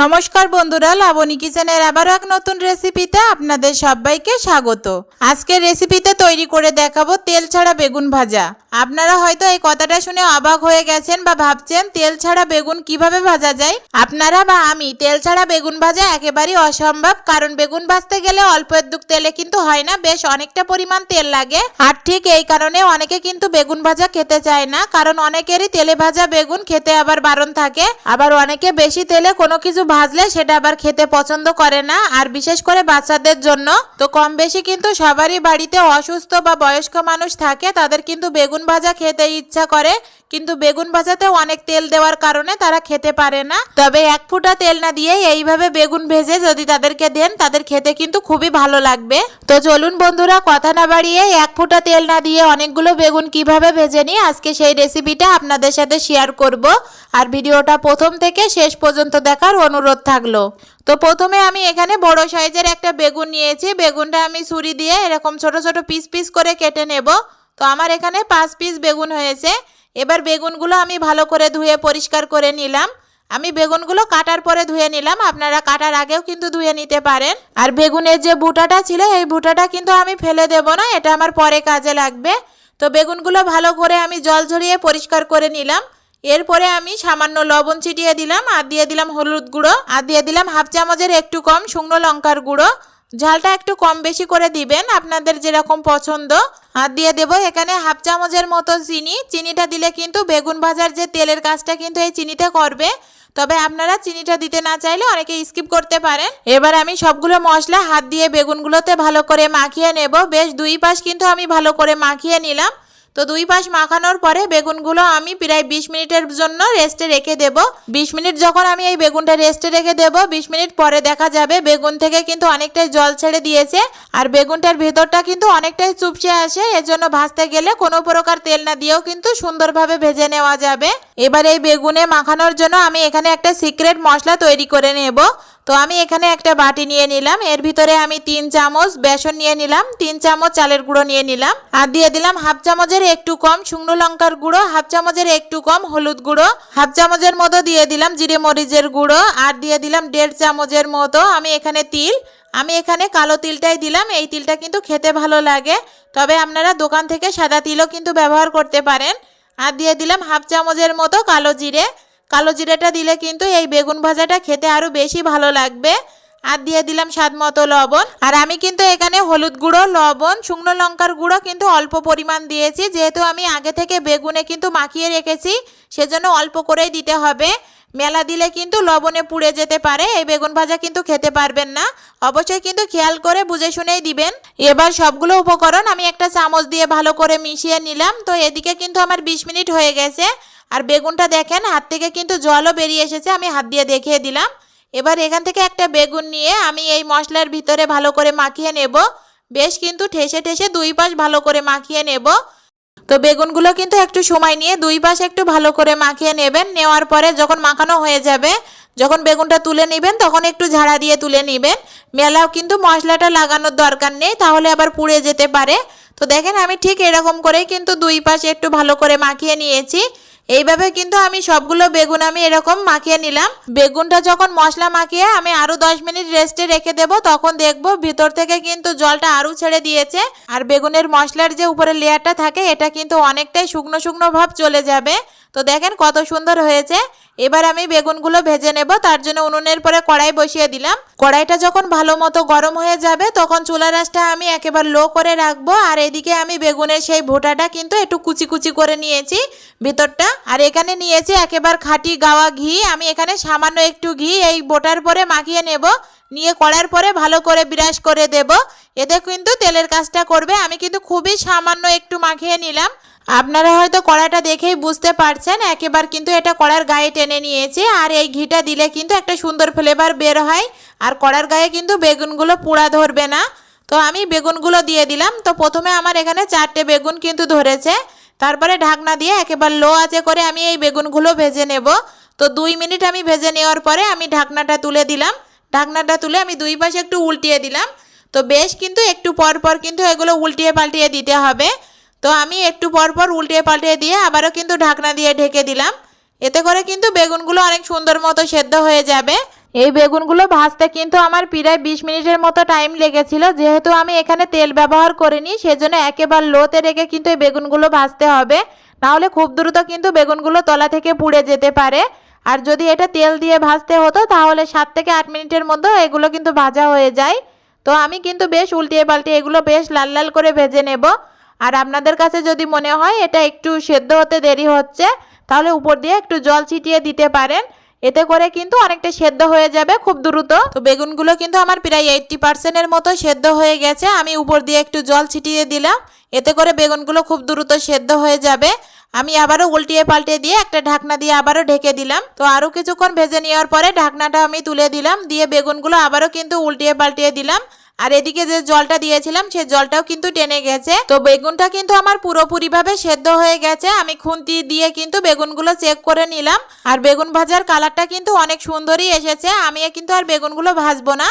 নমস্কার বন্ধুরা, লাবণী কিচেনের আবারও এক নতুন রেসিপিতে আপনাদের সবাইকে স্বাগত। আজকের রেসিপিতে তৈরি করে দেখাবো তেল ছাড়া বেগুন ভাজা। আপনারা হয়তো এই কথাটা শুনে অবাক হয়ে গেছেন বা ভাবছেন, তেল ছাড়া বেগুন কীভাবে ভাজা যায়? আপনারা বা আমি, তেল ছাড়া বেগুন ভাজা একেবারেই অসম্ভব, কারণ বেগুন ভাজতে গেলে অল্প একটু তেলে কিন্তু হয় না, বেশ অনেকটা পরিমাণ তেল লাগে। আর ঠিক এই কারণে অনেকে কিন্তু বেগুন ভাজা খেতে চায় না, কারণ অনেকেরই তেলে ভাজা বেগুন খেতে আবার বারণ থাকে। আবার অনেকে বেশি তেলে কোনো কিছু ভাজলে সেটা আবার খেতে পছন্দ করে না। আর বিশেষ করে বাচ্চাদের জন্য, তো কম বেশি কিন্তু সবারই বাড়িতে অসুস্থ বা বয়স্ক মানুষ থাকে, তাদের কিন্তু বেগুন ভাজা খেতে ইচ্ছা করে। কিন্তু বেগুন ভাজাতে অনেক তেল দেওয়ার কারণে তারা খেতে পারে না। তবে এক ফুটা তেল না দিয়ে এইভাবে বেগুন ভেজে যদি তাদেরকে দেন, তাদের খেতে কিন্তু খুবই ভালো লাগবে। তো চলুন বন্ধুরা, কথা না বাড়িয়ে এক ফুটা তেল না দিয়ে অনেকগুলো বেগুন কীভাবে ভেজে নিই, আজকে সেই রেসিপিটা আপনাদের সাথে শেয়ার করব। আর ভিডিওটা প্রথম থেকে শেষ পর্যন্ত দেখার অনুরোধ থাকল। তো প্রথমে আমি এখানে বড় সাইজের একটা বেগুন নিয়েছি। বেগুনটা আমি ছুরি দিয়ে এরকম ছোট ছোট পিস পিস করে কেটে নেব। তো আমার এখানে পাঁচ পিস বেগুন হয়েছে। এবার বেগুনগুলো আমি ভালো করে ধুয়ে পরিষ্কার করে নিলাম। আমি বেগুনগুলো কাটার পরে ধুয়ে নিলাম, আপনারা কাটার আগেও কিন্তু ধুয়ে নিতে পারেন। আর বেগুনের যে বুটাটা ছিল, এই বুটাটা কিন্তু আমি ফেলে দেব না, এটা আমার পরে কাজে লাগবে। তো বেগুনগুলো ভালো করে আমি জল ঝরিয়ে পরিষ্কার করে নিলাম। এরপরে আমি সামান্য লবণ ছিটিয়ে দিলাম, আর দিয়ে দিলাম হলুদ গুঁড়ো, আর দিয়ে দিলাম হাফ চামচের একটু কম শুকনো লঙ্কার গুঁড়ো। ঝালটা একটু কম বেশি করে দিবেন, আপনাদের যেরকম পছন্দ। আর দিয়ে দেব এখানে হাফ চামচের মতো চিনি। চিনিটা দিলে কিন্তু বেগুন ভাজার যে তেলের কাজটা কিন্তু এই চিনিতে করবে। তবে আপনারা চিনিটা দিতে না চাইলে অনেকে স্কিপ করতে পারেন। এবার আমি সবগুলো মশলা হাত দিয়ে বেগুনগুলোতে ভালো করে মাখিয়ে নেব। বেশ দুই পাশ কিন্তু আমি ভালো করে মাখিয়ে নিলাম। তো দুই পাশ মাখানোর পরে বেগুনগুলো আমি প্রায় বিশ মিনিটের জন্য রেস্টে রেখে দেব। বিশ মিনিট যখন আমি এই বেগুনটা রেস্টে রেখে দেব, বিশ মিনিট পরে দেখা যাবে বেগুন থেকে কিন্তু অনেকটাই জল ছেড়ে দিয়েছে আর বেগুনটার ভেতরটা কিন্তু অনেকটাই চুপচে আসে এর জন্য ভাজতে গেলে কোনো প্রকার তেল না দিয়েও কিন্তু সুন্দরভাবে ভেজে নেওয়া যাবে। এবার এই বেগুনে মাখানোর জন্য আমি এখানে একটা সিক্রেট মশলা তৈরি করে নেব। তো আমি এখানে একটা বাটি নিয়ে নিলাম। এর ভিতরে আমি তিন চামচ বেসন নিয়ে নিলাম, তিন চামচ চালের গুঁড়ো নিয়ে নিলাম আর দিয়ে দিলাম হাফ চামচের একটু কম শুকনো লঙ্কার গুঁড়ো, হাফ চামচের একটু কম হলুদ গুঁড়ো, হাফ চামচের মতো দিয়ে দিলাম জিরে মরিচের গুঁড়ো আর দিয়ে দিলাম দেড় চামচের মতো আমি এখানে তিল। আমি এখানে কালো তিলটাই দিলাম, এই তিলটা কিন্তু খেতে ভালো লাগে। তবে আপনারা দোকান থেকে সাদা তিলও কিন্তু ব্যবহার করতে পারেন। আর দিয়ে দিলাম হাফ চামচের মতো কালো জিরে। কালো জিরেটা দিলে কিন্তু এই বেগুন ভাজাটা খেতে আরও বেশি ভালো লাগবে। আর দিয়ে দিলাম স্বাদ মতো লবণ। আর আমি কিন্তু এখানে হলুদ গুঁড়ো, লবণ, শুকনো লঙ্কার গুঁড়ো কিন্তু অল্প পরিমাণ দিয়েছি। যেহেতু আমি আগে থেকে বেগুনে কিন্তু মাখিয়ে রেখেছি, সেজন্য অল্প করেই দিতে হবে। মেলা দিলে কিন্তু লবণে পুড়ে যেতে পারে, এই বেগুন ভাজা কিন্তু খেতে পারবেন না। অবশ্যই কিন্তু খেয়াল করে বুঝে শুনেই দিবেন। এবার সবগুলো উপকরণ আমি একটা চামচ দিয়ে ভালো করে মিশিয়ে নিলাম। তো এদিকে কিন্তু আমার বিশ মিনিট হয়ে গেছে। আর বেগুনটা দেখেন, হাত থেকে কিন্তু জলও বেরিয়ে এসেছে, আমি হাত দিয়ে দেখিয়ে দিলাম। এবার এখান থেকে একটা বেগুন নিয়ে আমি এই মশলার ভিতরে ভালো করে মাখিয়ে নেব। বেশ কিন্তু ঠেসে ঠেসে দুই পাশ ভালো করে মাখিয়ে নেব। তো বেগুনগুলো কিন্তু একটু সময় নিয়ে দুই পাশ একটু ভালো করে মাখিয়ে নেবেন। নেওয়ার পরে যখন মাখানো হয়ে যাবে, যখন বেগুনটা তুলে নেবেন, তখন একটু ঝাড়া দিয়ে তুলে নেবেন। মেলাও কিন্তু মশলাটা লাগানোর দরকার নেই, তাহলে আবার পুড়ে যেতে পারে। তো দেখেন আমি ঠিক এরকম করেই কিন্তু দুই পাশে একটু ভালো করে মাখিয়ে নিয়েছি। এইভাবে কিন্তু আমি সবগুলো বেগুন আমি এরকম মাখিয়ে নিলাম। বেগুনটা যখন মশলা মাখিয়ে আমি আরও দশ মিনিট রেস্টে রেখে দেব, তখন দেখব ভিতর থেকে কিন্তু জলটা আরও ছেড়ে দিয়েছে। আর বেগুনের মশলার যে উপরে লেয়ারটা থাকে, এটা কিন্তু অনেকটাই শুকনো শুকনো ভাব চলে যাবে। তো দেখেন কত সুন্দর হয়েছে। এবার আমি বেগুনগুলো ভেজে নেব, তার জন্য উনুনের পরে কড়াই বসিয়ে দিলাম। কড়াইটা যখন ভালো মতো গরম হয়ে যাবে, তখন চুলা রাসটা আমি একেবারে লো করে রাখব। আর এদিকে আমি বেগুনের সেই ভোটাটা কিন্তু একটু কুচি কুচি করে নিয়েছি ভিতরটা। আর এখানে নিয়েছি একেবারে খাঁটি গাওয়া ঘি। আমি এখানে সামান্য একটু ঘি, এই বোটার পরে মাখিয়ে নেব। নিয়ে কড়ার পরে ভালো করে বিরাস করে দেব। এতে কিন্তু তেলের কাজটা করবে। আমি কিন্তু খুবই সামান্য একটু মাখিয়ে নিলাম। আপনারা হয়তো কড়াটা দেখেই বুঝতে পারছেন, একেবার কিন্তু এটা কড়ার গায়ে টেনে নিয়েছে। আর এই ঘিটা দিলে কিন্তু একটা সুন্দর ফ্লেভার বের হয়। আর কড়ার গায়ে কিন্তু বেগুনগুলো পোড়া ধরবে না। তো আমি বেগুনগুলো দিয়ে দিলাম। তো প্রথমে আমার এখানে চারটে বেগুন কিন্তু ধরেছে। তারপরে ঢাকনা দিয়ে একেবারে লো আঁচে করে আমি এই বেগুনগুলো ভেজে নেব। তো দুই মিনিট আমি ভেজে নেওয়ার পরে আমি ঢাকনাটা তুলে দিলাম। ঢাকনাটা তুলে আমি দুই পাশে একটু উল্টিয়ে দিলাম। তো বেশ কিন্তু একটু পর পর কিন্তু এগুলো উল্টিয়ে পাল্টিয়ে দিতে হবে। তো আমি একটু পর পর উল্টিয়ে পাল্টিয়ে দিয়ে আবারও কিন্তু ঢাকনা দিয়ে ঢেকে দিলাম। এতে করে কিন্তু বেগুনগুলো অনেক সুন্দর মতো সেদ্ধ হয়ে যাবে। এই বেগুনগুলো ভাজতে কিন্তু আমার প্রায় বিশ মিনিটের মতো টাইম লেগেছিল। যেহেতু আমি এখানে তেল ব্যবহার করিনি, সেজন্য একেবারে লোতে রেখে কিন্তু এই বেগুনগুলো ভাজতে হবে। নাহলে খুব দ্রুত কিন্তু বেগুনগুলো তলা থেকে পুড়ে যেতে পারে। আর যদি এটা তেল দিয়ে ভাজতে হতো, তাহলে সাত থেকে আট মিনিটের মধ্যে এগুলো কিন্তু ভাজা হয়ে যায়। তো আমি কিন্তু বেশ উল্টিয়ে পাল্টিয়ে এগুলো বেশ লাল লাল করে ভেজে নেব। আর আপনাদের কাছে যদি মনে হয় এটা একটু সেদ্ধ হতে দেরি হচ্ছে, তাহলে উপর দিয়ে একটু জল ছিটিয়ে দিতে পারেন। এতে করে কিন্তু অনেকটা সেদ্ধ হয়ে যাবে খুব দ্রুত। তো বেগুনগুলো কিন্তু আমার প্রায় এইটটি পার্সেন্টের মতো সেদ্ধ হয়ে গেছে। আমি উপর দিয়ে একটু জল ছিটিয়ে দিলাম। এতে করে বেগুনগুলো খুব দ্রুত সেদ্ধ হয়ে যাবে। আমি আবারও উল্টিয়ে পাল্টে দিয়ে একটা ঢাকনা দিয়ে আবারও ঢেকে দিলাম। তো আরও কিছুক্ষণ ভেজে নেওয়ার পরে ঢাকনাটা আমি তুলে দিলাম, দিয়ে বেগুনগুলো আবারও কিন্তু উল্টিয়ে পাল্টিয়ে দিলাম। আর এদিকে যে জলটা দিয়েছিলাম, সে জলটাও কিন্তু টেনে গেছে। তো বেগুনটা কিন্তু আমার পুরোপুরিভাবে সেদ্ধ হয়ে গেছে। আমি খুন্তি দিয়ে কিন্তু বেগুনগুলো চেক করে নিলাম। আর বেগুন ভাজার কালারটা কিন্তু অনেক সুন্দরই এসেছে। আমি কিন্তু আর বেগুনগুলো ভাজবো না।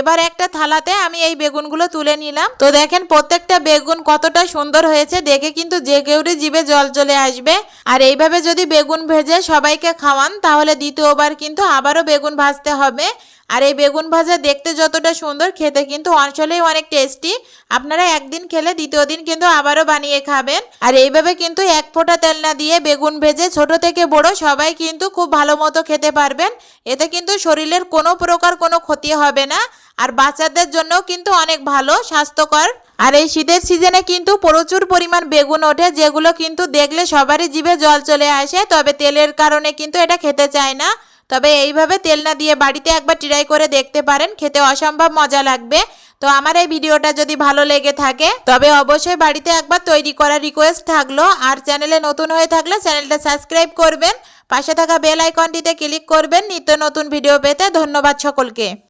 এবার একটা থালাতে আমি এই বেগুনগুলো তুলে নিলাম। তো দেখেন প্রত্যেকটা বেগুন কতটা সুন্দর হয়েছে, দেখে কিন্তু যে কেউরই জিভে জল চলে আসবে। আর এইভাবে যদি বেগুন ভেজে সবাইকে খাওয়ান, তাহলে দ্বিতীয়বার কিন্তু আবারও বেগুন ভাজতে হবে। আর এই বেগুন ভাজা দেখতে যতটা সুন্দর, খেতে কিন্তু অঞ্চলেই অনেক টেস্টি। আপনারা একদিন খেলে দ্বিতীয় দিন কিন্তু আবারও বানিয়ে খাবেন। আর এইভাবে কিন্তু এক ফোঁটা তেল না দিয়ে বেগুন ভেজে ছোট থেকে বড় সবাই কিন্তু খুব ভালো মতো খেতে পারবেন। এতে কিন্তু শরীরের কোনো প্রকার কোনো ক্ষতি হবে না। আর বাচ্চাদের জন্যও কিন্তু অনেক ভালো, স্বাস্থ্যকর। আর এই শীতের সিজনে কিন্তু প্রচুর পরিমাণ বেগুন ওঠে, যেগুলো কিন্তু দেখলে সবারই জিভে জল চলে আসে, তবে তেলের কারণে কিন্তু এটা খেতে চায় না। তবে এইভাবে তেল না দিয়ে বাড়িতে একবার ট্রাই করে দেখতে পারেন, খেতে অসম্ভব মজা লাগবে। তো আমার এই ভিডিওটা যদি ভালো লেগে থাকে, তবে অবশ্যই বাড়িতে একবার তৈরি করার রিকোয়েস্ট থাকল। আর চ্যানেলে নতুন হয়ে থাকলে চ্যানেলটা সাবস্ক্রাইব করবেন, পাশে থাকা বেল আইকনটিতে ক্লিক করবেন, নিত্য নতুন ভিডিও পেতে ধন্যবাদ সকলকে।